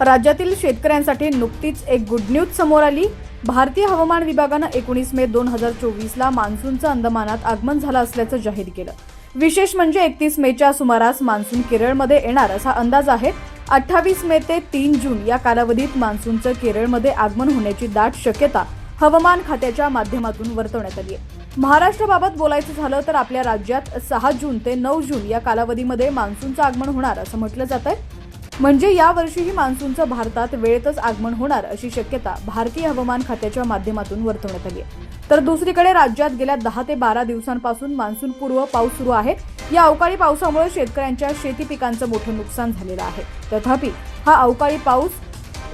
राज्यातील शेतकऱ्यांसाठी नुकतीच एक गुड न्यूज समोर आली. भारतीय हवामान विभागानं एकोणीस मे दोन हजार चोवीसला मान्सूनचं अंदमानात आगमन झालं असल्याचं जाहीर केलं. विशेष म्हणजे एकतीस मेच्या सुमारास मान्सून केरळमध्ये येणार असा अंदाज आहे. अठ्ठावीस मे ते तीन जून या कालावधीत मान्सूनचं केरळमध्ये आगमन होण्याची दाट शक्यता हवामान खात्याच्या माध्यमातून वर्तवण्यात आली आहे. महाराष्ट्राबाबत बोलायचं झालं तर आपल्या राज्यात सहा जून ते नऊ जून या कालावधीमध्ये मान्सूनचं आगमन होणार असं म्हटलं जात आहे म्हणजे यावर्षीही मान्सूनचं भारतात वेळेतच आगमन होणार अशी शक्यता भारतीय हवामान खात्याच्या माध्यमातून वर्तवण्यात आली आहे. तर दुसरीकडे राज्यात गेल्या दहा ते बारा दिवसांपासून मान्सून पूर्व पाऊस सुरू आहे. या अवकाळी पावसामुळे शेतकऱ्यांच्या शेती पिकांचं मोठं नुकसान झालेलं आहे. तथापि हा अवकाळी पाऊस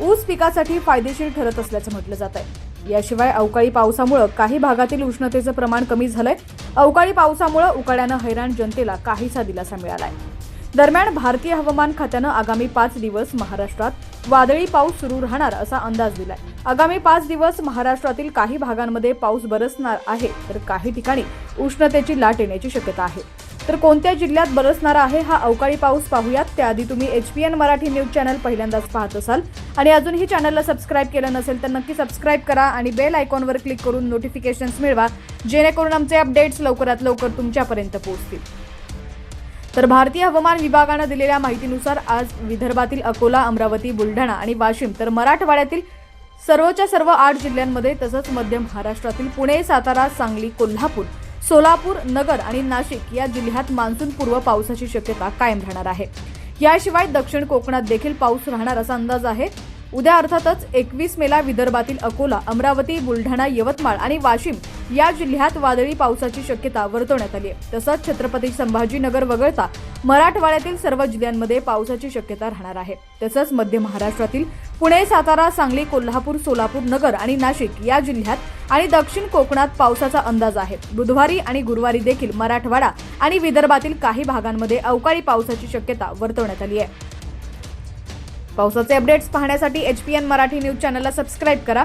ऊस पिकासाठी फायदेशीर ठरत असल्याचं म्हटलं जात आहे. याशिवाय अवकाळी पावसामुळे काही भागातील उष्णतेचं प्रमाण कमी झालंय. अवकाळी पावसामुळे उकाड्यानं हैराण जनतेला काहीसा दिलासा मिळालाय. दरम्यान भारतीय हवामान खात्यानं आगामी पाच दिवस महाराष्ट्रात वादळी पाऊस सुरू राहणार असा अंदाज दिलाय. आगामी पाच दिवस महाराष्ट्रातील काही भागांमध्ये पाऊस बरसणार आहे तर काही ठिकाणी उष्णतेची लाट येण्याची शक्यता आहे. तर कोणत्या जिल्ह्यात बरसणार आहे हा अवकाळी पाऊस पाहूयात. त्याआधी तुम्ही H P N Marathi news channel पहिल्यांदाच पाहत असाल. आणि अजूनही चॅनलला सबस्क्राईब केलं नसेल तर नक्की सबस्क्राईब करा आणि बेल आयकॉनवर क्लिक करून नोटिफिकेशन्स मिळवा जेणेकरून आमचे अपडेट्स लवकरात लवकर तुमच्यापर्यंत पोहोचतील. तर भारतीय हवामान विभागानं दिलेल्या माहितीनुसार आज विदर्भातील अकोला अमरावती बुलढाणा आणि वाशिम तर मराठवाड्यातील सर्वच्या सर्व आठ जिल्ह्यांमध्ये तसंच मध्य महाराष्ट्रातील पुणे सातारा सांगली कोल्हापूर सोलापूर नगर आणि नाशिक या जिल्ह्यात मान्सून पूर्व पावसाची शक्यता कायम राहणार आहे. याशिवाय दक्षिण कोकणात देखील पाऊस राहणार असा अंदाज आहे. उद्या अर्थातच एकवीस मेला विदर्भातील अकोला अमरावती बुलढाणा यवतमाळ आणि वाशिम या जिल्ह्यात वादळी पावसाची शक्यता वर्तवण्यात आली आहे. तसंच छत्रपती संभाजीनगर वगळता मराठवाड्यातील सर्व जिल्ह्यांमध्ये पावसाची शक्यता राहणार आहे. तसंच मध्य महाराष्ट्रातील पुणे सातारा सांगली कोल्हापूर सोलापूर नगर आणि नाशिक या जिल्ह्यात आणि दक्षिण कोकणात पावसाचा अंदाज आहे. बुधवारी आणि गुरुवारी देखील मराठवाडा आणि विदर्भातील काही भागांमध्ये अवकाळी पावसाची शक्यता वर्तवण्यात आली आहे. पावसाचे अपडेट्स पाहण्यासाठी H P N Marathi news चॅनलला सबस्क्राईब करा.